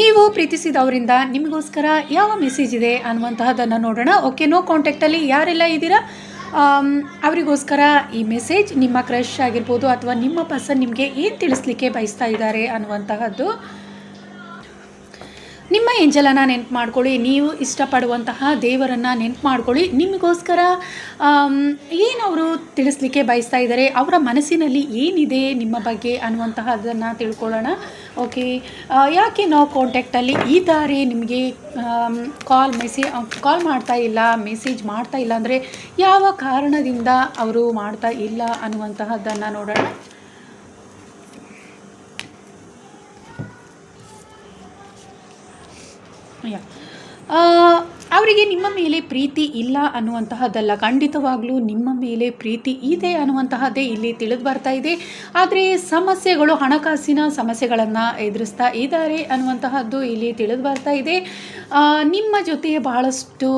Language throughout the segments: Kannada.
ನೀವು ಪ್ರೀತಿಸಿದವರಿಂದ ನಿಮಗೋಸ್ಕರ ಯಾವ ಮೆಸೇಜ್ ಇದೆ ಅನ್ನುವಂತಹದ್ದನ್ನು ನೋಡೋಣ. ಓಕೆ ನೋ ಕಾಂಟ್ಯಾಕ್ಟಲ್ಲಿ ಯಾರೆಲ್ಲ ಇದ್ದೀರಾ? ಅವರಿಗೋಸ್ಕರ ಈ ಮೆಸೇಜ್ ನಿಮ್ಮ ಕ್ರಶ್ ಆಗಿರ್ಬೋದು ಅಥವಾ ನಿಮ್ಮ ಪರ್ಸನ್ ನಿಮಗೆ ಏನು ತಿಳಿಸ್ಲಿಕ್ಕೆ ಬಯಸ್ತಾ ಇದ್ದಾರೆ ಅನ್ನುವಂತಹದ್ದು ನಿಮ್ಮ ಎಂಜಲನ ನೆನ್ಪು ಮಾಡ್ಕೊಳ್ಳಿ, ನೀವು ಇಷ್ಟಪಡುವಂತಹ ದೇವರನ್ನು ನೆನ್ಪು ಮಾಡ್ಕೊಳ್ಳಿ. ನಿಮಗೋಸ್ಕರ ಏನು ಅವರು ತಿಳಿಸ್ಲಿಕ್ಕೆ ಬಯಸ್ತಾ ಇದ್ದಾರೆ, ಅವರ ಮನಸ್ಸಿನಲ್ಲಿ ಏನಿದೆ ನಿಮ್ಮ ಬಗ್ಗೆ ಅನ್ನುವಂತಹದ್ದನ್ನು ತಿಳ್ಕೊಳ್ಳೋಣ. ಓಕೆ ಯಾಕೆ ನಾವು ಕಾಂಟ್ಯಾಕ್ಟಲ್ಲಿ ಈ ದಾರಿ ನಿಮಗೆ ಕಾಲ್ ಮೆಸೇಜ್ ಕಾಲ್ ಮಾಡ್ತಾ ಇಲ್ಲ ಮೆಸೇಜ್ ಮಾಡ್ತಾ ಇಲ್ಲ ಅಂದರೆ ಯಾವ ಕಾರಣದಿಂದ ಅವರು ಮಾಡ್ತಾ ಇಲ್ಲ ಅನ್ನುವಂತಹದ್ದನ್ನು ನೋಡೋಣ. ಯಾ. ಆ, ಅವರಿಗೆ ನಿಮ್ಮ ಮೇಲೆ ಪ್ರೀತಿ ಇಲ್ಲ ಅನ್ನುವಂತಹದ್ದಲ್ಲ. ಖಂಡಿತವಾಗಲೂ ನಿಮ್ಮ ಮೇಲೆ ಪ್ರೀತಿ ಇದೆ ಅನ್ನುವಂತಹದ್ದೇ ಇಲ್ಲಿ ತಿಳಿದು ಬರ್ತಾ ಇದೆ. ಆದರೆ ಸಮಸ್ಯೆಗಳು ಹಣಕಾಸಿನ ಸಮಸ್ಯೆಗಳನ್ನು ಎದುರಿಸ್ತಾ ಇದ್ದಾರೆ ಅನ್ನುವಂತಹದ್ದು ಇಲ್ಲಿ ತಿಳಿದು ಬರ್ತಾ ಇದೆ. ನಿಮ್ಮ ಜೊತೆ ಬಹಳಷ್ಟು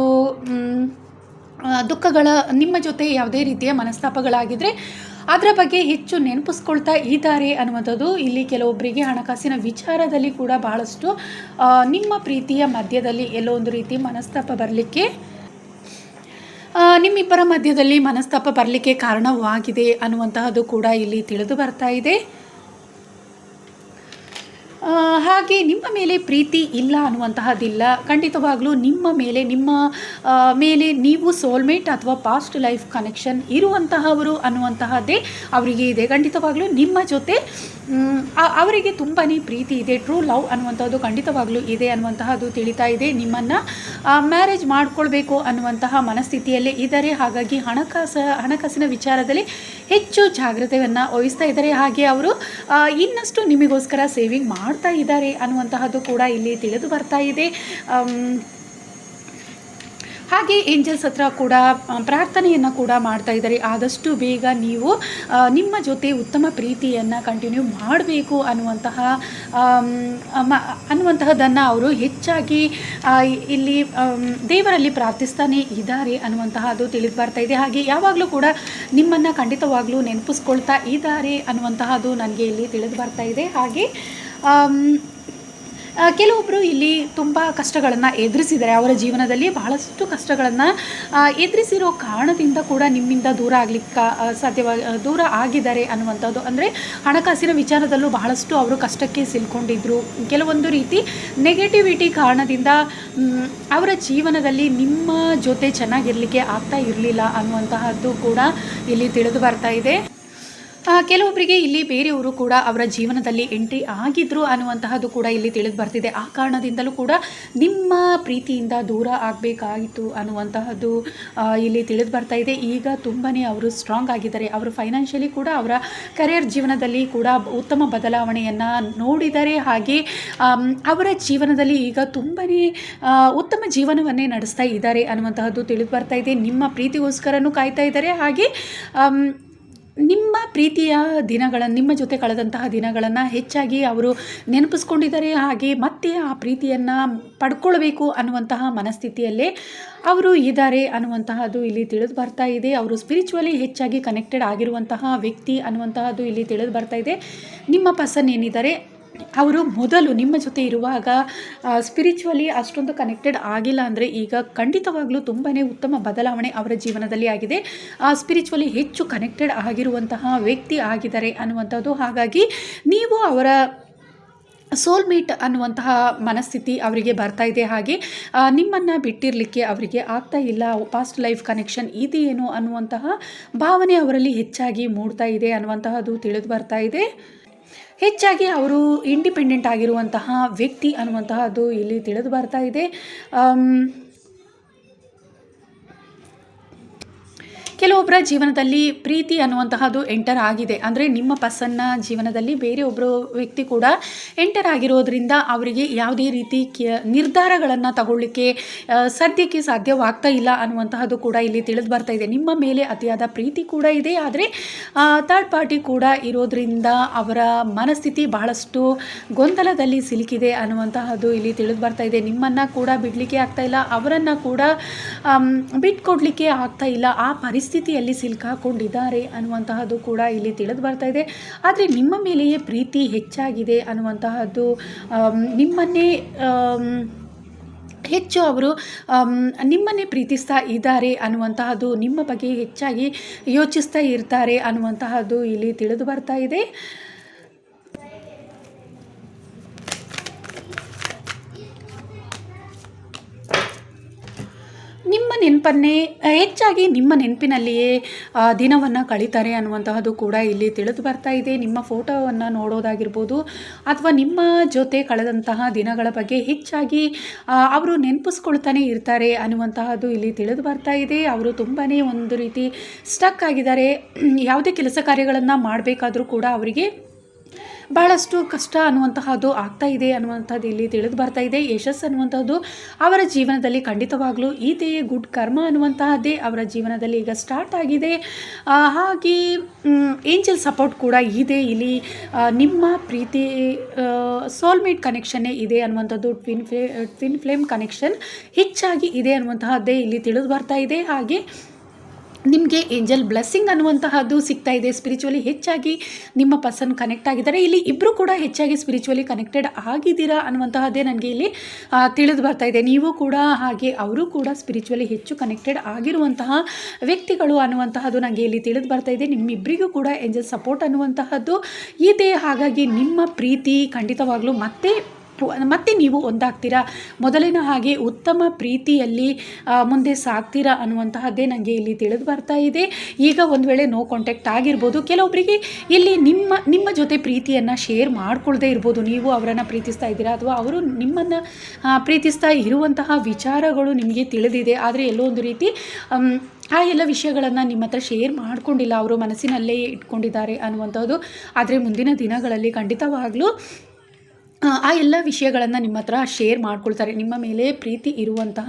ದುಃಖಗಳ ನಿಮ್ಮ ಜೊತೆ ಯಾವುದೇ ರೀತಿಯ ಮನಸ್ತಾಪಗಳಾಗಿದ್ದರೆ ಅದರ ಬಗ್ಗೆ ಹೆಚ್ಚು ನೆನಪಿಸ್ಕೊಳ್ತಾ ಇದ್ದಾರೆ ಅನ್ನುವಂಥದ್ದು ಇಲ್ಲಿ ಕೆಲವೊಬ್ಬರಿಗೆ ಹಣಕಾಸಿನ ವಿಚಾರದಲ್ಲಿ ಕೂಡ ಬಹಳಷ್ಟು ನಿಮ್ಮ ಪ್ರೀತಿಯ ಮಧ್ಯದಲ್ಲಿ ಎಲ್ಲೋ ಒಂದು ರೀತಿ ಮನಸ್ತಾಪ ಬರಲಿಕ್ಕೆ ನಿಮ್ಮಿಬ್ಬರ ಮಧ್ಯದಲ್ಲಿ ಮನಸ್ತಾಪ ಬರಲಿಕ್ಕೆ ಕಾರಣವಾಗಿದೆ ಅನ್ನುವಂತಹದ್ದು ಕೂಡ ಇಲ್ಲಿ ತಿಳಿದು ಬರ್ತಾ ಇದೆ. ಹಾಗೆ ನಿಮ್ಮ ಮೇಲೆ ಪ್ರೀತಿ ಇಲ್ಲ ಅನ್ನುವಂತಹದ್ದಿಲ್ಲ. ಖಂಡಿತವಾಗಲೂ ನಿಮ್ಮ ಮೇಲೆ ನಿಮ್ಮ ಮೇಲೆ ನೀವು ಸೋಲ್ಮೇಟ್ ಅಥವಾ ಪಾಸ್ಟ್ ಲೈಫ್ ಕನೆಕ್ಷನ್ ಇರುವಂತಹವರು ಅನ್ನುವಂತಹದ್ದೇ ಅವರಿಗೆ ಇದೆ. ಖಂಡಿತವಾಗಲೂ ನಿಮ್ಮ ಜೊತೆ ಅವರಿಗೆ ತುಂಬಾ ಪ್ರೀತಿ ಇದೆ. ಟ್ರೂ ಲವ್ ಅನ್ನುವಂಥದ್ದು ಖಂಡಿತವಾಗಲೂ ಇದೆ ಅನ್ನುವಂತಹದ್ದು ತಿಳಿತಾ ಇದೆ ನಿಮ್ಮನ್ನು. ಮ್ಯಾರೇಜ್ ಮಾಡಿಕೊಳ್ಬೇಕು ಅನ್ನುವಂತಹ ಮನಸ್ಥಿತಿಯಲ್ಲೇ ಇದ್ದಾರೆ. ಹಾಗಾಗಿ ಹಣಕಾಸು, ಹಣಕಾಸಿನ ವಿಚಾರದಲ್ಲಿ ಹೆಚ್ಚು ಜಾಗ್ರತೆಯನ್ನು ವಹಿಸ್ತಾ ಇದ್ದಾರೆ. ಹಾಗೆ ಅವರು ಇನ್ನಷ್ಟು ನಿಮಗೋಸ್ಕರ ಸೇವಿಂಗ್ ಮಾಡ್ತಾ ಇದ್ದಾರೆ ಅನ್ನುವಂತಹದ್ದು ಕೂಡ ಇಲ್ಲಿ ತಿಳಿದು ಬರ್ತಾ ಇದೆ. ಹಾಗೆ ಏಂಜಲ್ಸ್ ಹತ್ರ ಕೂಡ ಪ್ರಾರ್ಥನೆಯನ್ನು ಕೂಡ ಮಾಡ್ತಾ ಇದ್ದಾರೆ. ಆದಷ್ಟು ಬೇಗ ನೀವು ನಿಮ್ಮ ಜೊತೆ ಉತ್ತಮ ಪ್ರೀತಿಯನ್ನು ಕಂಟಿನ್ಯೂ ಮಾಡಬೇಕು ಅನ್ನುವಂತಹ ಅನ್ನುವಂತಹದನ್ನು ಅವರು ಹೆಚ್ಚಾಗಿ ಇಲ್ಲಿ ದೇವರಲ್ಲಿ ಪ್ರಾರ್ಥಿಸ್ತಾನೆ ಇದ್ದಾರೆ ಅನ್ನುವಂತಹದ್ದು ತಿಳಿದು ಬರ್ತಾ ಇದೆ. ಹಾಗೆ ಯಾವಾಗಲೂ ಕೂಡ ನಿಮ್ಮನ್ನು ಖಂಡಿತವಾಗಲೂ ನೆನಪಿಸ್ಕೊಳ್ತಾ ಇದ್ದಾರೆ ಅನ್ನುವಂತಹದ್ದು ನನಗೆ ಇಲ್ಲಿ ತಿಳಿದು ಬರ್ತಾ ಇದೆ. ಹಾಗೆ ಕೆಲವೊಬ್ಬರು ಇಲ್ಲಿ ತುಂಬ ಕಷ್ಟಗಳನ್ನು ಎದುರಿಸಿದ್ದಾರೆ. ಅವರ ಜೀವನದಲ್ಲಿ ಬಹಳಷ್ಟು ಕಷ್ಟಗಳನ್ನು ಎದುರಿಸಿರೋ ಕಾರಣದಿಂದ ಕೂಡ ನಿಮ್ಮಿಂದ ದೂರ ಆಗಲಿಕ್ಕೆ ಸಾಧ್ಯವ ದೂರ ಆಗಿದ್ದಾರೆ ಅನ್ನುವಂಥದ್ದು. ಅಂದರೆ ಹಣಕಾಸಿನ ವಿಚಾರದಲ್ಲೂ ಬಹಳಷ್ಟು ಅವರು ಕಷ್ಟಕ್ಕೆ ಸಿಲ್ಕೊಂಡಿದ್ದರು ಕೆಲವೊಂದು ರೀತಿ ನೆಗೆಟಿವಿಟಿ ಕಾರಣದಿಂದ ಅವರ ಜೀವನದಲ್ಲಿ ನಿಮ್ಮ ಜೊತೆ ಚೆನ್ನಾಗಿರಲಿಕ್ಕೆ ಆಗ್ತಾ ಇರಲಿಲ್ಲ ಅನ್ನುವಂತಹದ್ದು ಕೂಡ ಇಲ್ಲಿ ತಿಳಿದು ಬರ್ತಾ ಇದೆ. ಕೆಲವೊಬ್ಬರಿಗೆ ಇಲ್ಲಿ ಬೇರೆಯವರು ಕೂಡ ಅವರ ಜೀವನದಲ್ಲಿ ಎಂಟ್ರಿ ಆಗಿದ್ರು ಅನ್ನುವಂತಹದ್ದು ಕೂಡ ಇಲ್ಲಿ ತಿಳಿದು ಬರ್ತಿದೆ. ಆ ಕಾರಣದಿಂದಲೂ ಕೂಡ ನಿಮ್ಮ ಪ್ರೀತಿಯಿಂದ ದೂರ ಆಗಬೇಕಾಯಿತು ಅನ್ನುವಂತಹದ್ದು ಇಲ್ಲಿ ತಿಳಿದು ಬರ್ತಾ ಇದೆ. ಈಗ ತುಂಬಾ ಅವರು ಸ್ಟ್ರಾಂಗ್ ಆಗಿದ್ದಾರೆ. ಅವರು ಫೈನಾನ್ಷಿಯಲಿ ಕೂಡ ಅವರ ಕರಿಯರ್ ಜೀವನದಲ್ಲಿ ಕೂಡ ಉತ್ತಮ ಬದಲಾವಣೆಯನ್ನು ನೋಡಿದರೆ ಹಾಗೆ ಅವರ ಜೀವನದಲ್ಲಿ ಈಗ ತುಂಬಾ ಉತ್ತಮ ಜೀವನವನ್ನೇ ನಡೆಸ್ತಾ ಇದ್ದಾರೆ ಅನ್ನುವಂತಹದ್ದು ತಿಳಿದು ಬರ್ತಾ ಇದೆ. ನಿಮ್ಮ ಪ್ರೀತಿಗೋಸ್ಕರನೂ ಕಾಯ್ತಾ ಇದ್ದಾರೆ. ಹಾಗೆ ನಿಮ್ಮ ಪ್ರೀತಿಯ ದಿನಗಳನ್ನು ನಿಮ್ಮ ಜೊತೆ ಕಳೆದಂತಹ ದಿನಗಳನ್ನು ಹೆಚ್ಚಾಗಿ ಅವರು ನೆನಪಿಸ್ಕೊಂಡಿದ್ದಾರೆ. ಹಾಗೆ ಮತ್ತೆ ಆ ಪ್ರೀತಿಯನ್ನು ಪಡ್ಕೊಳ್ಬೇಕು ಅನ್ನುವಂತಹ ಮನಸ್ಥಿತಿಯಲ್ಲೇ ಅವರು ಇದ್ದಾರೆ ಅನ್ನುವಂತಹದ್ದು ಇಲ್ಲಿ ತಿಳಿದು ಬರ್ತಾ ಇದೆ. ಅವರು ಸ್ಪಿರಿಚುವಲಿ ಹೆಚ್ಚಾಗಿ ಕನೆಕ್ಟೆಡ್ ಆಗಿರುವಂತಹ ವ್ಯಕ್ತಿ ಅನ್ನುವಂತಹದ್ದು ಇಲ್ಲಿ ತಿಳಿದು ಬರ್ತಾ ಇದೆ. ನಿಮ್ಮ ಪರ್ಸನ್ ಏನಿದ್ದಾರೆ? ಅವರು ಮೊದಲು ನಿಮ್ಮ ಜೊತೆ ಇರುವಾಗ ಸ್ಪಿರಿಚುವಲಿ ಅಷ್ಟೊಂದು ಕನೆಕ್ಟೆಡ್ ಆಗಿಲ್ಲ ಅಂದರೆ ಈಗ ಖಂಡಿತವಾಗ್ಲೂ ತುಂಬಾ ಉತ್ತಮ ಬದಲಾವಣೆ ಅವರ ಜೀವನದಲ್ಲಿ ಆಗಿದೆ. ಸ್ಪಿರಿಚುವಲಿ ಹೆಚ್ಚು ಕನೆಕ್ಟೆಡ್ ಆಗಿರುವಂತಹ ವ್ಯಕ್ತಿ ಆಗಿದ್ದಾರೆ ಅನ್ನುವಂಥದ್ದು. ಹಾಗಾಗಿ ನೀವು ಅವರ ಸೋಲ್ಮೇಟ್ ಅನ್ನುವಂತಹ ಮನಸ್ಥಿತಿ ಅವರಿಗೆ ಬರ್ತಾ ಇದೆ. ಹಾಗೆ ನಿಮ್ಮನ್ನು ಬಿಟ್ಟಿರಲಿಕ್ಕೆ ಅವರಿಗೆ ಆಗ್ತಾ ಇಲ್ಲ. ಪಾಸ್ಟ್ ಲೈಫ್ ಕನೆಕ್ಷನ್ ಇದೆಯೇನೋ ಅನ್ನುವಂತಹ ಭಾವನೆ ಅವರಲ್ಲಿ ಹೆಚ್ಚಾಗಿ ಮೂಡ್ತಾ ಇದೆ ಅನ್ನುವಂತಹದ್ದು ತಿಳಿದು ಬರ್ತಾ ಇದೆ. ಹೆಚ್ಚಾಗಿ ಅವರು ಇಂಡಿಪೆಂಡೆಂಟ್ ಆಗಿರುವಂತಹ ವ್ಯಕ್ತಿ ಅನ್ನುವಂತಹದ್ದು ಇಲ್ಲಿ ತಿಳಿದು ಬರ್ತಾ ಇದೆ. ಕೆಲವೊಬ್ಬರ ಜೀವನದಲ್ಲಿ ಪ್ರೀತಿ ಅನ್ನುವಂತಹದ್ದು ಎಂಟರ್ ಆಗಿದೆ. ಅಂದರೆ ನಿಮ್ಮ ಪರ್ಸನ್ನ ಜೀವನದಲ್ಲಿ ಬೇರೆ ಒಬ್ಬರು ವ್ಯಕ್ತಿ ಕೂಡ ಎಂಟರ್ ಆಗಿರೋದ್ರಿಂದ ಅವರಿಗೆ ಯಾವುದೇ ರೀತಿ ನಿರ್ಧಾರಗಳನ್ನು ತಗೊಳ್ಳಿಕ್ಕೆ ಸದ್ಯಕ್ಕೆ ಸಾಧ್ಯವಾಗ್ತಾ ಇಲ್ಲ ಅನ್ನುವಂತಹದ್ದು ಕೂಡ ಇಲ್ಲಿ ತಿಳಿದು ಬರ್ತಾ ಇದೆ. ನಿಮ್ಮ ಮೇಲೆ ಅತಿಯಾದ ಪ್ರೀತಿ ಕೂಡ ಇದೆ. ಆದರೆ ಥರ್ಡ್ ಪಾರ್ಟಿ ಕೂಡ ಇರೋದ್ರಿಂದ ಅವರ ಮನಸ್ಥಿತಿ ಬಹಳಷ್ಟು ಗೊಂದಲದಲ್ಲಿ ಸಿಲುಕಿದೆ ಅನ್ನುವಂತಹದ್ದು ಇಲ್ಲಿ ತಿಳಿದು ಬರ್ತಾ ಇದೆ. ನಿಮ್ಮನ್ನು ಕೂಡ ಬಿಡಲಿಕ್ಕೆ ಆಗ್ತಾ ಇಲ್ಲ. ಅವರನ್ನು ಕೂಡ ಬಿಟ್ಕೊಡ್ಲಿಕ್ಕೆ ಆಗ್ತಾ ಇಲ್ಲ. ಆ ಪರಿಸ್ಥಿತಿ ಪರಿಸ್ಥಿತಿಯಲ್ಲಿ ಸಿಲುಕಾಕೊಂಡಿದ್ದಾರೆ ಅನ್ನುವಂತಹದ್ದು ಕೂಡ ಇಲ್ಲಿ ತಿಳಿದು ಬರ್ತಾ ಇದೆ. ಆದರೆ ನಿಮ್ಮ ಮೇಲೆಯೇ ಪ್ರೀತಿ ಹೆಚ್ಚಾಗಿದೆ ಅನ್ನುವಂತಹದ್ದು ನಿಮ್ಮನ್ನೇ ಹೆಚ್ಚು ಅವರು ನಿಮ್ಮನ್ನೇ ಪ್ರೀತಿಸ್ತಾ ಇದ್ದಾರೆ ಅನ್ನುವಂತಹದ್ದು ನಿಮ್ಮ ಬಗ್ಗೆ ಹೆಚ್ಚಾಗಿ ಯೋಚಿಸ್ತಾ ಇರ್ತಾರೆ ಅನ್ನುವಂತಹದ್ದು ಇಲ್ಲಿ ತಿಳಿದು ಬರ್ತಾ ಇದೆ. ನೆನಪನ್ನೇ ಹೆಚ್ಚಾಗಿ ನಿಮ್ಮ ನೆನಪಿನಲ್ಲಿಯೇ ದಿನವನ್ನು ಕಳೀತಾರೆ ಅನ್ನುವಂತಹದ್ದು ಕೂಡ ಇಲ್ಲಿ ತಿಳಿದು ಬರ್ತಾ ಇದೆ. ನಿಮ್ಮ ಫೋಟೋವನ್ನು ನೋಡೋದಾಗಿರ್ಬೋದು ಅಥವಾ ನಿಮ್ಮ ಜೊತೆ ಕಳೆದಂತಹ ದಿನಗಳ ಬಗ್ಗೆ ಹೆಚ್ಚಾಗಿ ಅವರು ನೆನಪಿಸ್ಕೊಳ್ತಾನೆ ಇರ್ತಾರೆ ಅನ್ನುವಂತಹದ್ದು ಇಲ್ಲಿ ತಿಳಿದು ಬರ್ತಾ ಇದೆ. ಅವರು ತುಂಬಾ ಒಂದು ರೀತಿ ಸ್ಟಕ್ ಆಗಿದ್ದಾರೆ. ಯಾವುದೇ ಕೆಲಸ ಕಾರ್ಯಗಳನ್ನು ಮಾಡಬೇಕಾದ್ರೂ ಕೂಡ ಅವರಿಗೆ ಭಾಳಷ್ಟು ಕಷ್ಟ ಅನ್ನುವಂತಹದ್ದು ಆಗ್ತಾ ಇದೆ ಅನ್ನುವಂಥದ್ದು ಇಲ್ಲಿ ತಿಳಿದು ಬರ್ತಾ ಇದೆ. ಯಶಸ್ಸು ಅನ್ನುವಂಥದ್ದು ಅವರ ಜೀವನದಲ್ಲಿ ಖಂಡಿತವಾಗಲೂ ಈತೆಯೇ ಗುಡ್ ಕರ್ಮ ಅನ್ನುವಂತಹದ್ದೇ ಅವರ ಜೀವನದಲ್ಲಿ ಈಗ ಸ್ಟಾರ್ಟ್ ಆಗಿದೆ. ಹಾಗೆ ಏಂಜಲ್ ಸಪೋರ್ಟ್ ಕೂಡ ಇದೆ. ಇಲ್ಲಿ ನಿಮ್ಮ ಪ್ರೀತಿ ಸೋಲ್ಮೇಟ್ ಕನೆಕ್ಷನ್ನೇ ಇದೆ ಅನ್ನುವಂಥದ್ದು twin flay, twin flame connection ಹೆಚ್ಚಾಗಿ ಇದೆ ಅನ್ನುವಂತಹದ್ದೇ ಇಲ್ಲಿ ತಿಳಿದು ಬರ್ತಾ ಇದೆ. ಹಾಗೆ ನಿಮಗೆ ಏಂಜಲ್ ಬ್ಲೆಸ್ಸಿಂಗ್ ಅನ್ನುವಂತಹದ್ದು ಸಿಗ್ತಾ ಇದೆ. ಸ್ಪಿರಿಚುವಲಿ ಹೆಚ್ಚಾಗಿ ನಿಮ್ಮ ಪರ್ಸನ್ ಕನೆಕ್ಟ್ ಆಗಿದ್ದಾರೆ. ಇಲ್ಲಿ ಇಬ್ಬರು ಕೂಡ ಹೆಚ್ಚಾಗಿ ಸ್ಪಿರಿಚುವಲಿ ಕನೆಕ್ಟೆಡ್ ಆಗಿದ್ದೀರಾ ಅನ್ನುವಂತಹದ್ದೇ ನನಗೆ ಇಲ್ಲಿ ತಿಳಿದು ಬರ್ತಾ ಇದೆ. ನೀವು ಕೂಡ ಹಾಗೆ ಅವರು ಕೂಡ ಸ್ಪಿರಿಚುವಲಿ ಹೆಚ್ಚು ಕನೆಕ್ಟೆಡ್ ಆಗಿರುವಂತಹ ವ್ಯಕ್ತಿಗಳು ಅನ್ನುವಂತಹದ್ದು ನನಗೆ ಇಲ್ಲಿ ತಿಳಿದು ಬರ್ತಾ ಇದೆ. ನಿಮ್ಮಿಬ್ಬರಿಗೂ ಕೂಡ ಏಂಜಲ್ ಸಪೋರ್ಟ್ ಅನ್ನುವಂತಹದ್ದು ಇದೆ. ಹಾಗಾಗಿ ನಿಮ್ಮ ಪ್ರೀತಿ ಖಂಡಿತವಾಗ್ಲೂ ಮತ್ತೆ ಮತ್ತೆ ನೀವು ಒಂದಾಗ್ತೀರಾ? ಮೊದಲಿನ ಹಾಗೆ ಉತ್ತಮ ಪ್ರೀತಿಯಲ್ಲಿ ಮುಂದೆ ಸಾಗ್ತೀರಾ ಅನ್ನುವಂತಹದ್ದೇ ನನಗೆ ಇಲ್ಲಿ ತಿಳಿದು ಬರ್ತಾ ಇದೆ. ಈಗ ಒಂದು ವೇಳೆ ನೋ ಕಾಂಟ್ಯಾಕ್ಟ್ ಆಗಿರ್ಬೋದು ಕೆಲವೊಬ್ಬರಿಗೆ ಇಲ್ಲಿ ನಿಮ್ಮ ನಿಮ್ಮ ಜೊತೆ ಪ್ರೀತಿಯನ್ನು ಶೇರ್ ಮಾಡಿಕೊಳ್ಳದೆ ಇರ್ಬೋದು. ನೀವು ಅವರನ್ನು ಪ್ರೀತಿಸ್ತಾ ಇದ್ದೀರಾ ಅಥವಾ ಅವರು ನಿಮ್ಮನ್ನು ಪ್ರೀತಿಸ್ತಾ ಇರುವಂತಹ ವಿಚಾರಗಳು ನಿಮಗೆ ತಿಳಿದಿದೆ. ಆದರೆ ಎಲ್ಲೋ ಒಂದು ರೀತಿ ಆ ಎಲ್ಲ ವಿಷಯಗಳನ್ನು ನಿಮ್ಮ ಹತ್ರ ಶೇರ್ ಮಾಡಿಕೊಂಡಿಲ್ಲ. ಅವರು ಮನಸ್ಸಿನಲ್ಲೇ ಇಟ್ಕೊಂಡಿದ್ದಾರೆ ಅನ್ನುವಂಥದ್ದು ಆದರೆ ಮುಂದಿನ ದಿನಗಳಲ್ಲಿ ಖಂಡಿತವಾಗ್ಲೂ ಆ, ಎಲ್ಲ ವಿಷಯಗಳನ್ನು ನಿಮ್ಮ ಹತ್ರ ಶೇರ್ ಮಾಡ್ಕೊಳ್ತಾರೆ. ನಿಮ್ಮ ಮೇಲೆ ಪ್ರೀತಿ ಇರುವಂತಹ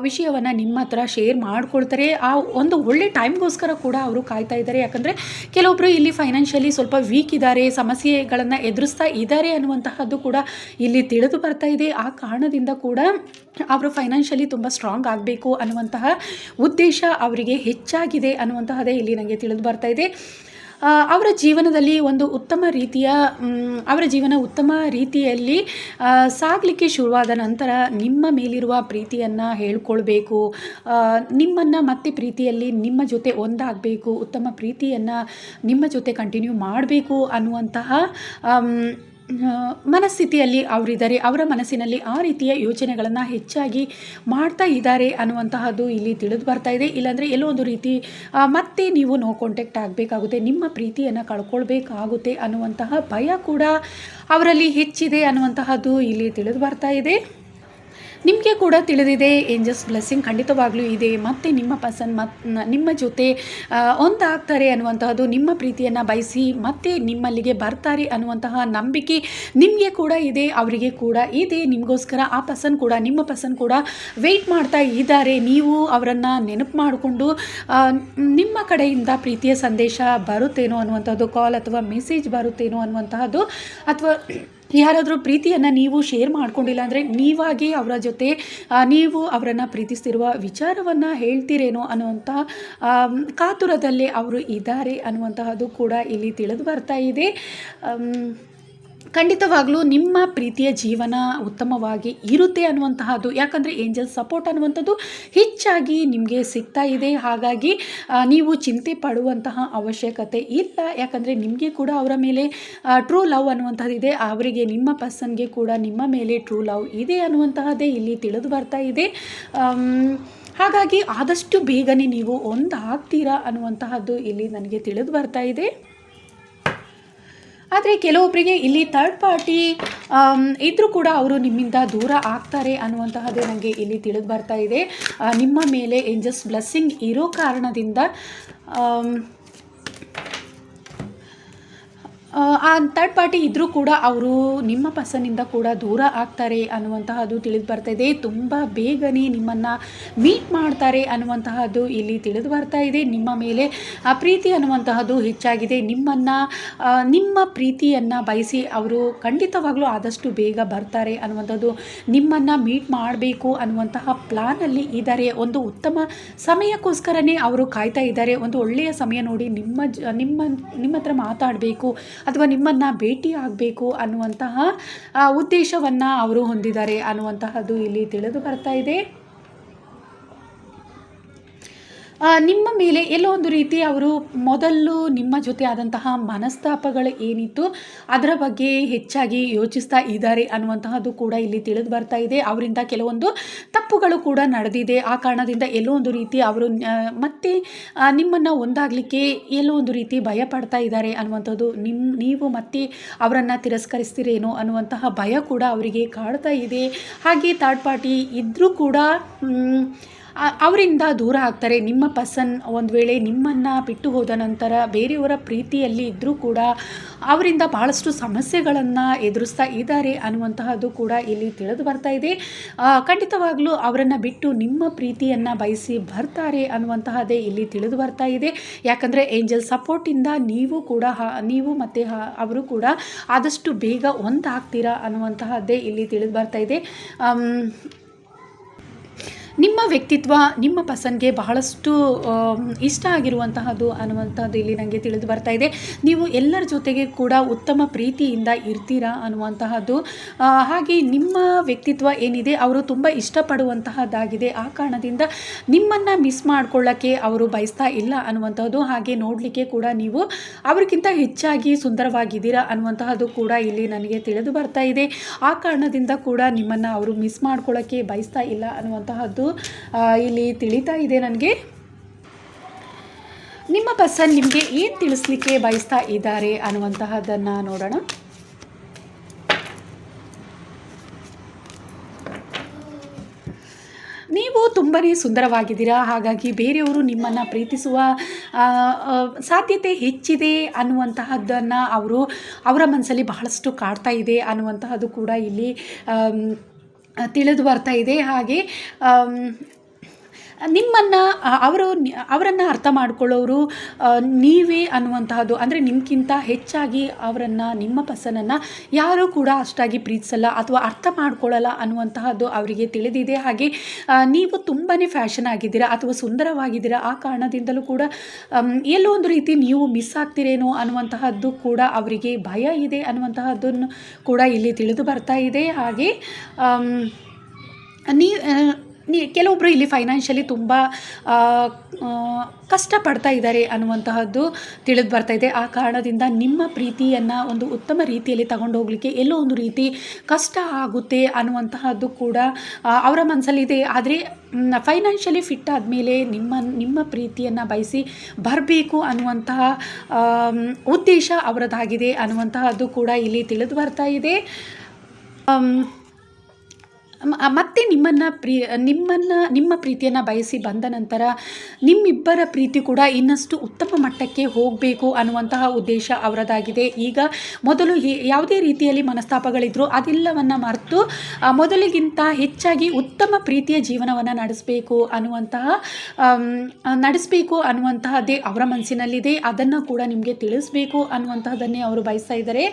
ವಿಷಯವನ್ನು ನಿಮ್ಮ ಹತ್ರ ಶೇರ್ ಮಾಡ್ಕೊಳ್ತಾರೆ. ಆ ಒಂದು ಒಳ್ಳೆ ಟೈಮ್ಗೋಸ್ಕರ ಕೂಡ ಅವರು ಕಾಯ್ತಾ ಇದ್ದಾರೆ. ಯಾಕಂದರೆ ಕೆಲವೊಬ್ಬರು ಇಲ್ಲಿ ಫೈನಾನ್ಷಿಯಲಿ ಸ್ವಲ್ಪ ವೀಕ್ ಇದ್ದಾರೆ ಸಮಸ್ಯೆಗಳನ್ನು ಎದುರಿಸ್ತಾ ಇದ್ದಾರೆ ಅನ್ನುವಂತಹದ್ದು ಕೂಡ ಇಲ್ಲಿ ತಿಳಿದು ಬರ್ತಾ ಇದೆ. ಆ ಕಾರಣದಿಂದ ಕೂಡ ಅವರು ಫೈನಾನ್ಷಿಯಲಿ ತುಂಬ ಸ್ಟ್ರಾಂಗ್ ಆಗಬೇಕು ಅನ್ನುವಂತಹ ಉದ್ದೇಶ ಅವರಿಗೆ ಹೆಚ್ಚಾಗಿದೆ ಅನ್ನುವಂತಹದೇ ಇಲ್ಲಿ ನನಗೆ ತಿಳಿದು ಬರ್ತಾ ಇದೆ. ಅವರ ಜೀವನದಲ್ಲಿ ಒಂದು ಉತ್ತಮ ರೀತಿಯ ಅವರ ಜೀವನ ಉತ್ತಮ ರೀತಿಯಲ್ಲಿ ಸಾಗಲಿಕ್ಕೆ ಶುರುವಾದ ನಂತರ ನಿಮ್ಮ ಮೇಲಿರುವ ಪ್ರೀತಿಯನ್ನು ಹೇಳ್ಕೊಳ್ಬೇಕು. ನಿಮ್ಮನ್ನು ಮತ್ತೆ ಪ್ರೀತಿಯಲ್ಲಿ ನಿಮ್ಮ ಜೊತೆ ಒಂದಾಗಬೇಕು, ಉತ್ತಮ ಪ್ರೀತಿಯನ್ನು ನಿಮ್ಮ ಜೊತೆ ಕಂಟಿನ್ಯೂ ಮಾಡಬೇಕು ಅನ್ನುವಂತಹ ಮನಸ್ಥಿತಿಯಲ್ಲಿ ಅವರಿದ್ದಾರೆ. ಅವರ ಮನಸ್ಸಿನಲ್ಲಿ ಆ ರೀತಿಯ ಯೋಚನೆಗಳನ್ನು ಹೆಚ್ಚಾಗಿ ಮಾಡ್ತಾ ಇದ್ದಾರೆ ಅನ್ನುವಂತಹದ್ದು ಇಲ್ಲಿ ತಿಳಿದು ಬರ್ತಾ ಇದೆ. ಇಲ್ಲಾಂದರೆ ಎಲ್ಲೋ ಒಂದು ರೀತಿ ಮತ್ತೆ ನೀವು ನೋ ಕಾಂಟ್ಯಾಕ್ಟ್ ಆಗಬೇಕಾಗುತ್ತೆ, ನಿಮ್ಮ ಪ್ರೀತಿಯನ್ನು ಕಳ್ಕೊಳ್ಬೇಕಾಗುತ್ತೆ ಅನ್ನುವಂತಹ ಭಯ ಕೂಡ ಅವರಲ್ಲಿ ಹೆಚ್ಚಿದೆ ಅನ್ನುವಂತಹದ್ದು ಇಲ್ಲಿ ತಿಳಿದು ಬರ್ತಾ ಇದೆ. ನಿಮಗೆ ಕೂಡ ತಿಳಿದಿದೆ ಏಂಜಲ್ಸ್ ಬ್ಲೆಸ್ಸಿಂಗ್ ಖಂಡಿತವಾಗ್ಲೂ ಇದೆ. ಮತ್ತು ನಿಮ್ಮ ಪರ್ಸನ್ ಮತ್ ನಿಮ್ಮ ಜೊತೆ ಒಂದಾಗ್ತಾರೆ ಅನ್ನುವಂತಹದ್ದು ನಿಮ್ಮ ಪ್ರೀತಿಯನ್ನು ಬಯಸಿ, ಮತ್ತೆ ನಿಮ್ಮಲ್ಲಿಗೆ ಬರ್ತಾರೆ ಅನ್ನುವಂತಹ ನಂಬಿಕೆ ನಿಮಗೆ ಕೂಡ ಇದೆ, ಅವರಿಗೆ ಕೂಡ ಇದೆ. ನಿಮಗೋಸ್ಕರ ಆ ಪರ್ಸನ್ ಕೂಡ, ನಿಮ್ಮ ಪರ್ಸನ್ ಕೂಡ ವೆಯ್ಟ್ ಮಾಡ್ತಾ ಇದ್ದಾರೆ. ನೀವು ಅವರನ್ನು ನೆನಪು ಮಾಡಿಕೊಂಡು ನಿಮ್ಮ ಕಡೆಯಿಂದ ಪ್ರೀತಿಯ ಸಂದೇಶ ಬರುತ್ತೇನೋ ಅನ್ನುವಂಥದ್ದು ಕಾಲ್ ಅಥವಾ ಮೆಸೇಜ್ ಬರುತ್ತೇನೋ ಅನ್ನುವಂತಹದ್ದು, ಅಥವಾ ಯಾರಾದರೂ ಪ್ರೀತಿಯನ್ನು ನೀವು ಶೇರ್ ಮಾಡ್ಕೊಂಡಿಲ್ಲ ಅಂದರೆ ನೀವಾಗಿ ಅವರ ಜೊತೆ ನೀವು ಅವರನ್ನು ಪ್ರೀತಿಸ್ತಿರುವ ವಿಚಾರವನ್ನು ಹೇಳ್ತೀರೇನೋ ಅನ್ನುವಂಥ ಕಾತುರದಲ್ಲಿ ಅವರು ಇದ್ದಾರೆ ಅನ್ನುವಂತಹದ್ದು ಕೂಡ ಇಲ್ಲಿ ತಿಳಿದು ಬರ್ತಾ ಇದೆ. ಖಂಡಿತವಾಗ್ಲೂ ನಿಮ್ಮ ಪ್ರೀತಿಯ ಜೀವನ ಉತ್ತಮವಾಗಿ ಇರುತ್ತೆ ಅನ್ನುವಂತಹದ್ದು. ಯಾಕಂದರೆ ಏಂಜಲ್ ಸಪೋರ್ಟ್ ಅನ್ನುವಂಥದ್ದು ಹೆಚ್ಚಾಗಿ ನಿಮಗೆ ಸಿಗ್ತಾ ಇದೆ. ಹಾಗಾಗಿ ನೀವು ಚಿಂತೆ ಪಡುವಂತಹ ಅವಶ್ಯಕತೆ ಇಲ್ಲ. ಯಾಕಂದರೆ ನಿಮಗೆ ಕೂಡ ಅವರ ಮೇಲೆ ಟ್ರೂ ಲವ್ ಅನ್ನುವಂಥದ್ದು ಇದೆ. ಅವರಿಗೆ ನಿಮ್ಮ ಪರ್ಸನ್ಗೆ ಕೂಡ ನಿಮ್ಮ ಮೇಲೆ ಟ್ರೂ ಲವ್ ಇದೆ ಅನ್ನುವಂತಹದ್ದೇ ಇಲ್ಲಿ ತಿಳಿದು ಬರ್ತಾ ಇದೆ. ಹಾಗಾಗಿ ಆದಷ್ಟು ಬೇಗನೆ ನೀವು ಒಂದಾಗ್ತೀರಾ ಅನ್ನುವಂತಹದ್ದು ಇಲ್ಲಿ ನನಗೆ ತಿಳಿದು ಬರ್ತಾ ಇದೆ. ಆದರೆ ಕೆಲವೊಬ್ಬರಿಗೆ ಇಲ್ಲಿ ಥರ್ಡ್ ಪಾರ್ಟಿ ಇದ್ದರೂ ಕೂಡ ಅವರು ನಿಮ್ಮಿಂದ ದೂರ ಆಗ್ತಾರೆ ಅನ್ನುವಂತಹದ್ದೇ ನನಗೆ ಇಲ್ಲಿ ತಿಳಿದು ಬರ್ತಾ ಇದೆ. ನಿಮ್ಮ ಮೇಲೆ ಏಂಜಸ್ ಬ್ಲೆಸ್ಸಿಂಗ್ ಇರೋ ಕಾರಣದಿಂದ ಆ ಥರ್ಡ್ ಪಾರ್ಟಿ ಇದ್ದರೂ ಕೂಡ ಅವರು ನಿಮ್ಮ ಪರ್ಸನ್ನಿಂದ ಕೂಡ ದೂರ ಆಗ್ತಾರೆ ಅನ್ನುವಂತಹದ್ದು ತಿಳಿದು ಬರ್ತಾ ಇದೆ ತುಂಬ ಬೇಗನೆ ನಿಮ್ಮನ್ನು ಮೀಟ್ ಮಾಡ್ತಾರೆ ಅನ್ನುವಂತಹದ್ದು ಇಲ್ಲಿ ತಿಳಿದು ಬರ್ತಾ ಇದೆ. ನಿಮ್ಮ ಮೇಲೆ ಆ ಪ್ರೀತಿ ಅನ್ನುವಂತಹದ್ದು ಹೆಚ್ಚಾಗಿದೆ. ನಿಮ್ಮನ್ನು ನಿಮ್ಮ ಪ್ರೀತಿಯನ್ನು ಬಯಸಿ ಅವರು ಖಂಡಿತವಾಗ್ಲೂ ಆದಷ್ಟು ಬೇಗ ಬರ್ತಾರೆ ಅನ್ನುವಂಥದ್ದು ನಿಮ್ಮನ್ನು ಮೀಟ್ ಮಾಡಬೇಕು ಅನ್ನುವಂತಹ ಪ್ಲಾನಲ್ಲಿ ಇದ್ದಾರೆ. ಒಂದು ಉತ್ತಮ ಸಮಯಕ್ಕೋಸ್ಕರನೇ ಅವರು ಕಾಯ್ತಾ ಇದ್ದಾರೆ. ಒಂದು ಒಳ್ಳೆಯ ಸಮಯ ನೋಡಿ ನಿಮ್ಮ ಜ, ನಿಮ್ಮ ನಿಮ್ಮ ಹತ್ರ ಮಾತಾಡಬೇಕು ಅಥವಾ ನಿಮ್ಮನ್ನು ಭೇಟಿ ಆಗಬೇಕು ಅನ್ನುವಂತಹ ಉದ್ದೇಶವನ್ನು ಅವರು ಹೊಂದಿದ್ದಾರೆ ಅನ್ನುವಂತಹದ್ದು ಇಲ್ಲಿ ತಿಳಿದು ಬರ್ತಾ ಇದೆ. ನಿಮ್ಮ ಮೇಲೆ ಎಲ್ಲೋ ಒಂದು ರೀತಿ ಅವರು ಮೊದಲು ನಿಮ್ಮ ಜೊತೆ ಆದಂತಹ ಮನಸ್ತಾಪಗಳು ಏನಿತ್ತು, ಅದರ ಬಗ್ಗೆ ಹೆಚ್ಚಾಗಿ ಯೋಚಿಸ್ತಾ ಇದ್ದಾರೆ ಅನ್ನುವಂತಹದ್ದು ಕೂಡ ಇಲ್ಲಿ ತಿಳಿದು ಬರ್ತಾ ಇದೆ. ಅವರಿಂದ ಕೆಲವೊಂದು ತಪ್ಪುಗಳು ಕೂಡ ನಡೆದಿದೆ. ಆ ಕಾರಣದಿಂದ ಎಲ್ಲೋ ಒಂದು ರೀತಿ ಅವರು ಮತ್ತೆ ನಿಮ್ಮನ್ನು ಒಂದಾಗಲಿಕ್ಕೆ ಎಲ್ಲೋ ಒಂದು ರೀತಿ ಭಯ ಪಡ್ತಾ ಇದ್ದಾರೆ ಅನ್ನುವಂಥದ್ದು ನಿಮ್ಮ ನೀವು ಮತ್ತೆ ಅವರನ್ನು ತಿರಸ್ಕರಿಸ್ತೀರೇನೋ ಅನ್ನುವಂತಹ ಭಯ ಕೂಡ ಅವರಿಗೆ ಕಾಡ್ತಾ ಇದೆ. ಹಾಗೆ ಥರ್ಡ್ ಪಾರ್ಟಿ ಇದ್ದರೂ ಕೂಡ ಅವರಿಂದ ದೂರ ಆಗ್ತಾರೆ. ನಿಮ್ಮ ಪರ್ಸನ್ ಒಂದು ವೇಳೆ ನಿಮ್ಮನ್ನು ಬಿಟ್ಟು ಹೋದ ನಂತರ ಬೇರೆಯವರ ಪ್ರೀತಿಯಲ್ಲಿ ಇದ್ದರೂ ಕೂಡ ಅವರಿಂದ ಭಾಳಷ್ಟು ಸಮಸ್ಯೆಗಳನ್ನು ಎದುರಿಸ್ತಾ ಇದ್ದಾರೆ ಅನ್ನುವಂತಹದ್ದು ಕೂಡ ಇಲ್ಲಿ ತಿಳಿದು ಬರ್ತಾ ಇದೆ. ಖಂಡಿತವಾಗಲೂ ಅವರನ್ನು ಬಿಟ್ಟು ನಿಮ್ಮ ಪ್ರೀತಿಯನ್ನು ಬಯಸಿ ಬರ್ತಾರೆ ಅನ್ನುವಂತಹದ್ದೇ ಇಲ್ಲಿ ತಿಳಿದು ಬರ್ತಾ ಇದೆ. ಯಾಕಂದರೆ ಏಂಜಲ್ ಸಪೋರ್ಟಿಂದ ನೀವು ಕೂಡ ನೀವು ಮತ್ತು ಅವರು ಕೂಡ ಆದಷ್ಟು ಬೇಗ ಒಂದಾಗ್ತೀರಾ ಅನ್ನುವಂತಹದ್ದೇ ಇಲ್ಲಿ ತಿಳಿದು ಬರ್ತಾ ಇದೆ. ನಿಮ್ಮ ವ್ಯಕ್ತಿತ್ವ, ನಿಮ್ಮ ಪಸನ್ಗೆ ಬಹಳಷ್ಟು ಇಷ್ಟ ಆಗಿರುವಂತಹದ್ದು ಅನ್ನುವಂಥದ್ದು ಇಲ್ಲಿ ನನಗೆ ತಿಳಿದು ಬರ್ತಾ ಇದೆ. ನೀವು ಎಲ್ಲರ ಜೊತೆಗೆ ಕೂಡ ಉತ್ತಮ ಪ್ರೀತಿಯಿಂದ ಇರ್ತೀರಾ ಅನ್ನುವಂತಹದ್ದು ಹಾಗೆ ನಿಮ್ಮ ವ್ಯಕ್ತಿತ್ವ ಏನಿದೆ, ಅವರು ತುಂಬ ಇಷ್ಟಪಡುವಂತಹದ್ದಾಗಿದೆ. ಆ ಕಾರಣದಿಂದ ನಿಮ್ಮನ್ನು ಮಿಸ್ ಮಾಡ್ಕೊಳ್ಳೋಕ್ಕೆ ಅವರು ಬಯಸ್ತಾ ಇಲ್ಲ ಅನ್ನುವಂಥದ್ದು ಹಾಗೆ ನೋಡಲಿಕ್ಕೆ ಕೂಡ ನೀವು ಅವರಿಗಿಂತ ಹೆಚ್ಚಾಗಿ ಸುಂದರವಾಗಿದ್ದೀರಾ ಅನ್ನುವಂತಹದ್ದು ಕೂಡ ಇಲ್ಲಿ ನನಗೆ ತಿಳಿದು ಬರ್ತಾ ಇದೆ. ಆ ಕಾರಣದಿಂದ ಕೂಡ ನಿಮ್ಮನ್ನು ಅವರು ಮಿಸ್ ಮಾಡ್ಕೊಳ್ಳೋಕ್ಕೆ ಬಯಸ್ತಾ ಇಲ್ಲ ಅನ್ನುವಂತಹದ್ದು ಇಲ್ಲಿ ತಿಳಿತಾ ಇದೆ ನನಗೆ. ನಿಮ್ಮ ಪರ್ಸನ್ ನಿಮಗೆ ಏನು ತಿಳಿಸ್ಲಿಕ್ಕೆ ಬಯಸ್ತಾ ಇದ್ದಾರೆ ಅನ್ನುವಂತಹದ್ದನ್ನು ನೋಡೋಣ. ನೀವು ತುಂಬಾ ಸುಂದರವಾಗಿದ್ದೀರಾ, ಹಾಗಾಗಿ ಬೇರೆಯವರು ನಿಮ್ಮನ್ನು ಪ್ರೀತಿಸುವ ಸಾಧ್ಯತೆ ಹೆಚ್ಚಿದೆ ಅನ್ನುವಂತಹದ್ದನ್ನು ಅವರು ಅವರ ಮನಸ್ಸಲ್ಲಿ ಬಹಳಷ್ಟು ಕಾಡ್ತಾ ಇದೆ ಅನ್ನುವಂತಹದ್ದು ಕೂಡ ಇಲ್ಲಿ ತಿಳಿದು ಬರ್ತಾ ಇದೆ. ಹಾಗೆ ನಿಮ್ಮನ್ನು ಅವರು ಅವರನ್ನು ಅರ್ಥ ಮಾಡ್ಕೊಳ್ಳೋರು ನೀವೇ ಅನ್ನುವಂತಹದ್ದು. ಅಂದರೆ ನಿಮ್ಗಿಂತ ಹೆಚ್ಚಾಗಿ ಅವರನ್ನು ನಿಮ್ಮ ಪರ್ಸನನ್ನು ಯಾರೂ ಕೂಡ ಅಷ್ಟಾಗಿ ಪ್ರೀತಿಸಲ್ಲ ಅಥವಾ ಅರ್ಥ ಮಾಡ್ಕೊಳ್ಳಲ್ಲ ಅನ್ನುವಂತಹದ್ದು ಅವರಿಗೆ ತಿಳಿದಿದೆ. ಹಾಗೆ ನೀವು ತುಂಬಾ ಫ್ಯಾಷನ್ ಆಗಿದ್ದೀರಾ ಅಥವಾ ಸುಂದರವಾಗಿದ್ದೀರಾ ಆ ಕಾರಣದಿಂದಲೂ ಕೂಡ ಎಲ್ಲೋ ಒಂದು ರೀತಿ ನೀವು ಮಿಸ್ ಆಗ್ತೀರೇನೋ ಅನ್ನುವಂತಹದ್ದು ಕೂಡ ಅವರಿಗೆ ಭಯ ಇದೆ ಅನ್ನುವಂತಹದ್ದನ್ನು ಕೂಡ ಇಲ್ಲಿ ತಿಳಿದು ಬರ್ತಾ ಇದೆ. ಹಾಗೆ ಆಮ್, ನೀ ಕೆಲವೊಬ್ಬರು ಇಲ್ಲಿ ಫೈನಾನ್ಷಿಯಲಿ ತುಂಬ ಕಷ್ಟಪಡ್ತಾ ಇದ್ದಾರೆ ಅನ್ನುವಂತಹದ್ದು ತಿಳಿದು ಬರ್ತಾ ಇದೆ. ಆ ಕಾರಣದಿಂದ ನಿಮ್ಮ ಪ್ರೀತಿಯನ್ನು ಒಂದು ಉತ್ತಮ ರೀತಿಯಲ್ಲಿ ತಗೊಂಡು ಹೋಗಲಿಕ್ಕೆ ಎಲ್ಲೋ ಒಂದು ರೀತಿ ಕಷ್ಟ ಆಗುತ್ತೆ ಅನ್ನುವಂತಹದ್ದು ಕೂಡ ಅವರ ಮನಸ್ಸಲ್ಲಿದೆ ಆದರೆ ಫೈನಾನ್ಷಿಯಲಿ ಫಿಟ್ ಆದಮೇಲೆ ನಿಮ್ಮ ನಿಮ್ಮ ಪ್ರೀತಿಯನ್ನು ಬಯಸಿ ಬರಬೇಕು ಅನ್ನುವಂತಹ ಉದ್ದೇಶ ಅವರದ್ದಾಗಿದೆ ಅನ್ನುವಂತಹದ್ದು ಕೂಡ ಇಲ್ಲಿ ತಿಳಿದು ಬರ್ತಾ ಇದೆ. ಮತ್ತೆ ನಿಮ್ಮನ್ನು ಪ್ರೀ ನಿಮ್ಮನ್ನು, ನಿಮ್ಮ ಪ್ರೀತಿಯನ್ನು ಬಯಸಿ ಬಂದ ನಂತರ ನಿಮ್ಮಿಬ್ಬರ ಪ್ರೀತಿ ಕೂಡ ಇನ್ನಷ್ಟು ಉತ್ತಮ ಮಟ್ಟಕ್ಕೆ ಹೋಗಬೇಕು ಅನ್ನುವಂತಹ ಉದ್ದೇಶ ಅವರದಾಗಿದೆ. ಈಗ ಮೊದಲು ಯಾವುದೇ ರೀತಿಯಲ್ಲಿ ಮನಸ್ತಾಪಗಳಿದ್ರು ಅದೆಲ್ಲವನ್ನು ಮರೆತು ಮೊದಲಿಗಿಂತ ಹೆಚ್ಚಾಗಿ ಉತ್ತಮ ಪ್ರೀತಿಯ ಜೀವನವನ್ನು ನಡೆಸಬೇಕು ಅನ್ನುವಂತಹ ನಡೆಸಬೇಕು ಅನ್ನುವಂತಹದ್ದೇ ಅವರ ಮನಸ್ಸಿನಲ್ಲಿದೆ. ಅದನ್ನು ಕೂಡ ನಿಮಗೆ ತಿಳಿಸ್ಬೇಕು ಅನ್ನುವಂತಹದ್ದನ್ನೇ ಅವರು ಬಯಸ್ತಾ ಇದ್ದಾರೆ.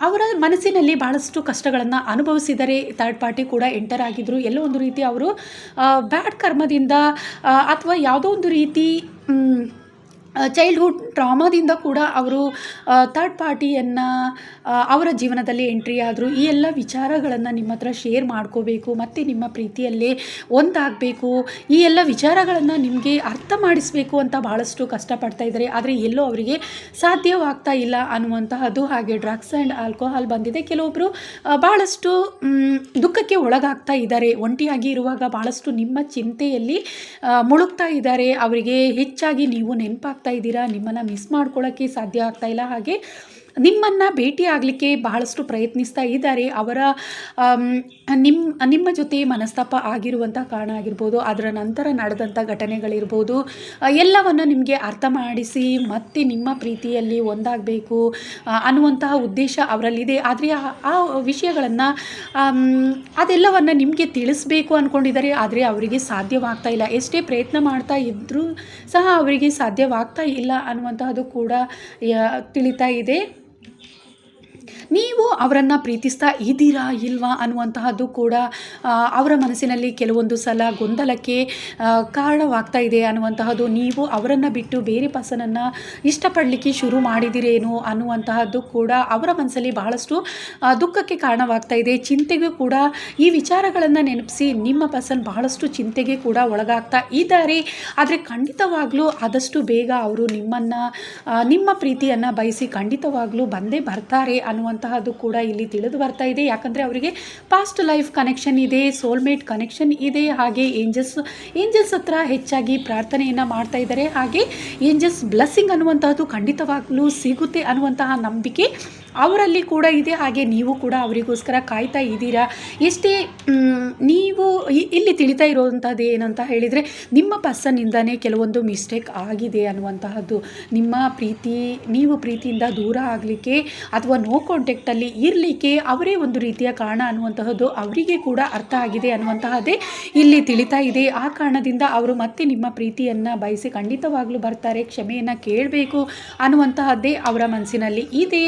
ಅವರ ಮನಸ್ಸಿನಲ್ಲಿ ಭಾಳಷ್ಟು ಕಷ್ಟಗಳನ್ನು ಅನುಭವಿಸಿದರೆ ಥರ್ಡ್ ಪಾರ್ಟಿ ಕೂಡ ಎಂಟರ್ ಆಗಿದ್ದರು ಎಲ್ಲೋ ಒಂದು ರೀತಿ ಅವರು ಬ್ಯಾಡ್ ಕರ್ಮದಿಂದ ಅಥವಾ ಯಾವುದೋ ಒಂದು ರೀತಿ ಚೈಲ್ಡ್ಹುಡ್ ಟ್ರಾಮಾದಿಂದ ಕೂಡ ಅವರು ಥರ್ಡ್ ಪಾರ್ಟಿಯನ್ನು ಅವರ ಜೀವನದಲ್ಲಿ ಎಂಟ್ರಿ ಆದರು. ಈ ಎಲ್ಲ ವಿಚಾರಗಳನ್ನು ನಿಮ್ಮ ಹತ್ರ ಶೇರ್ ಮಾಡ್ಕೋಬೇಕು, ಮತ್ತು ನಿಮ್ಮ ಪ್ರೀತಿಯಲ್ಲೇ ಒಂದಾಗಬೇಕು. ಈ ಎಲ್ಲ ವಿಚಾರಗಳನ್ನು ನಿಮಗೆ ಅರ್ಥ ಮಾಡಿಸಬೇಕು ಅಂತ ಭಾಳಷ್ಟು ಕಷ್ಟಪಡ್ತಾ ಇದ್ದಾರೆ. ಆದರೆ ಎಲ್ಲೋ ಅವರಿಗೆ ಸಾಧ್ಯವಾಗ್ತಾ ಇಲ್ಲ ಅನ್ನುವಂತಹದ್ದು ಹಾಗೆ ಡ್ರಗ್ಸ್ ಆ್ಯಂಡ್ ಆಲ್ಕೋಹಾಲ್ ಬಂದಿದೆ. ಕೆಲವೊಬ್ಬರು ಭಾಳಷ್ಟು ದುಃಖಕ್ಕೆ ಒಳಗಾಗ್ತಾ ಇದ್ದಾರೆ. ಒಂಟಿಯಾಗಿ ಇರುವಾಗ ಭಾಳಷ್ಟು ನಿಮ್ಮ ಚಿಂತೆಯಲ್ಲಿ ಮುಳುಗ್ತಾ ಇದ್ದಾರೆ. ಅವರಿಗೆ ಹೆಚ್ಚಾಗಿ ನೀವು ನೆನಪಾಗ್ತಾ ಇದ್ದೀರಾ? ನಿಮ್ಮನ್ನು ಮಿಸ್ ಮಾಡ್ಕೊಳ್ಳೋಕ್ಕೆ ಸಾಧ್ಯ ಆಗ್ತಾ ಇಲ್ಲ. ಹಾಗೆ ನಿಮ್ಮನ್ನು ಭೇಟಿ ಆಗಲಿಕ್ಕೆ ಬಹಳಷ್ಟು ಪ್ರಯತ್ನಿಸ್ತಾ ಇದ್ದಾರೆ. ಅವರ ನಿಮ್ಮ ನಿಮ್ಮ ಜೊತೆ ಮನಸ್ತಾಪ ಆಗಿರುವಂಥ ಕಾರಣ ಆಗಿರ್ಬೋದು, ಅದರ ನಂತರ ನಡೆದಂಥ ಘಟನೆಗಳಿರ್ಬೋದು ಎಲ್ಲವನ್ನು ನಿಮಗೆ ಅರ್ಥ ಮಾಡಿಸಿ ಮತ್ತೆ ನಿಮ್ಮ ಪ್ರೀತಿಯಲ್ಲಿ ಒಂದಾಗಬೇಕು ಅನ್ನುವಂತಹ ಉದ್ದೇಶ ಅವರಲ್ಲಿದೆ. ಆದರೆ ಆ ವಿಷಯಗಳನ್ನು ಅದೆಲ್ಲವನ್ನು ನಿಮಗೆ ತಿಳಿಸ್ಬೇಕು ಅಂದ್ಕೊಂಡಿದ್ದಾರೆ ಆದರೆ ಅವರಿಗೆ ಸಾಧ್ಯವಾಗ್ತಾ ಇಲ್ಲ. ಎಷ್ಟೇ ಪ್ರಯತ್ನ ಮಾಡ್ತಾ ಇದ್ದರೂ ಸಹ ಅವರಿಗೆ ಸಾಧ್ಯವಾಗ್ತಾ ಇಲ್ಲ ಅನ್ನುವಂತಹದ್ದು ಕೂಡ ತಿಳಿತಾ ಇದೆ. Yeah. ನೀವು ಅವರನ್ನು ಪ್ರೀತಿಸ್ತಾ ಇದ್ದೀರಾ ಇಲ್ವಾ ಅನ್ನುವಂತಹದ್ದು ಕೂಡ ಅವರ ಮನಸ್ಸಿನಲ್ಲಿ ಕೆಲವೊಂದು ಸಲ ಗೊಂದಲಕ್ಕೆ ಕಾರಣವಾಗ್ತಾ ಇದೆ ಅನ್ನುವಂತಹದ್ದು ನೀವು ಅವರನ್ನು ಬಿಟ್ಟು ಬೇರೆ ಪರ್ಸನನ್ನು ಇಷ್ಟಪಡಲಿಕ್ಕೆ ಶುರು ಮಾಡಿದಿರೇನು ಅನ್ನುವಂತಹದ್ದು ಕೂಡ ಅವರ ಮನಸ್ಸಲ್ಲಿ ಬಹಳಷ್ಟು ದುಃಖಕ್ಕೆ ಕಾರಣವಾಗ್ತಾ ಇದೆ. ಚಿಂತೆಗೂ ಕೂಡ ಈ ವಿಚಾರಗಳನ್ನು ನೆನಪಿಸಿ ನಿಮ್ಮ ಪರ್ಸನ್ ಬಹಳಷ್ಟು ಚಿಂತೆಗೆ ಕೂಡ ಒಳಗಾಗ್ತಾ ಇದ್ದಾರೆ. ಆದರೆ ಖಂಡಿತವಾಗ್ಲೂ ಆದಷ್ಟು ಬೇಗ ಅವರು ನಿಮ್ಮನ್ನು ನಿಮ್ಮ ಪ್ರೀತಿಯನ್ನು ಬಯಸಿ ಖಂಡಿತವಾಗ್ಲೂ ಬಂದೇ ಬರ್ತಾರೆ ಅನ್ನುವಂತಹದ್ದು ಕೂಡ ಇಲ್ಲಿ ತಿಳಿದು ಬರ್ತಾ ಇದೆ. ಯಾಕಂದರೆ ಅವರಿಗೆ ಪಾಸ್ಟ್ ಲೈಫ್ ಕನೆಕ್ಷನ್ ಇದೆ ಸೋಲ್ಮೇಟ್ ಕನೆಕ್ಷನ್ ಇದೆ. ಹಾಗೆ ಏಂಜಲ್ಸ್ ಏಂಜಲ್ಸ್ ಹತ್ರ ಹೆಚ್ಚಾಗಿ ಪ್ರಾರ್ಥನೆಯನ್ನು ಮಾಡ್ತಾ ಇದ್ದಾರೆ. ಹಾಗೆ ಏಂಜಲ್ಸ್ ಬ್ಲಸ್ಸಿಂಗ್ ಅನ್ನುವಂತಹದ್ದು ಖಂಡಿತವಾಗಲೂ ಸಿಗುತ್ತೆ ಅನ್ನುವಂತಹ ನಂಬಿಕೆ ಅವರಲ್ಲಿ ಕೂಡ ಇದೆ, ಹಾಗೆ ನೀವು ಕೂಡ ಅವರಿಗೋಸ್ಕರ ಕಾಯ್ತಾ ಇದ್ದೀರಾ? ಎಷ್ಟೇ ನೀವು ಇಲ್ಲಿ ತಿಳಿತಾ ಇರೋವಂಥದ್ದು ಏನಂತ ಹೇಳಿದರೆ, ನಿಮ್ಮ ಪರ್ಸನ್ನಿಂದನೇ ಕೆಲವೊಂದು ಮಿಸ್ಟೇಕ್ ಆಗಿದೆ ಅನ್ನುವಂತಹದ್ದು. ನಿಮ್ಮ ಪ್ರೀತಿ, ನೀವು ಪ್ರೀತಿಯಿಂದ ದೂರ ಆಗಲಿಕ್ಕೆ ಅಥವಾ ನೋ ಕಾಂಟ್ಯಾಕ್ಟಲ್ಲಿ ಇರಲಿಕ್ಕೆ ಅವರೇ ಒಂದು ರೀತಿಯ ಕಾರಣ ಅನ್ನುವಂತಹದ್ದು ಅವರಿಗೆ ಕೂಡ ಅರ್ಥ ಆಗಿದೆ ಅನ್ನುವಂತಹದ್ದೇ ಇಲ್ಲಿ ತಿಳಿತಾ ಇದೆ. ಆ ಕಾರಣದಿಂದ ಅವರು ಮತ್ತೆ ನಿಮ್ಮ ಪ್ರೀತಿಯನ್ನು ಬಯಸಿ ಖಂಡಿತವಾಗ್ಲೂ ಬರ್ತಾರೆ, ಕ್ಷಮೆಯನ್ನು ಕೇಳಬೇಕು ಅನ್ನುವಂತಹದ್ದೇ ಅವರ ಮನಸ್ಸಿನಲ್ಲಿ ಇದೆ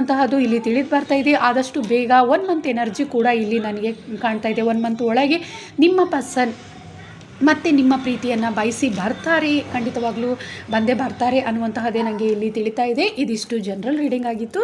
ಅನ್ನುವಂತಹದ್ದು ಇಲ್ಲಿ ತಿಳಿದು ಬರ್ತಾ ಇದೆ. ಆದಷ್ಟು ಬೇಗ ಒನ್ ಮಂತ್ ಎನರ್ಜಿ ಕೂಡ ಇಲ್ಲಿ ನನಗೆ ಕಾಣ್ತಾ ಇದೆ. ಒನ್ ಮಂತ್ ಒಳಗೆ ನಿಮ್ಮ ಪರ್ಸನ್ ಮತ್ತೆ ನಿಮ್ಮ ಪ್ರೀತಿಯನ್ನು ಬಯಸಿ ಬರ್ತಾರೆ, ಖಂಡಿತವಾಗ್ಲೂ ಬಂದೇ ಬರ್ತಾರೆ ಅನ್ನುವಂತಹದ್ದೇ ನನಗೆ ಇಲ್ಲಿ ತಿಳಿತಾ ಇದೆ. ಇದಿಷ್ಟು ಜನರಲ್ ರೀಡಿಂಗ್ ಆಗಿತ್ತು.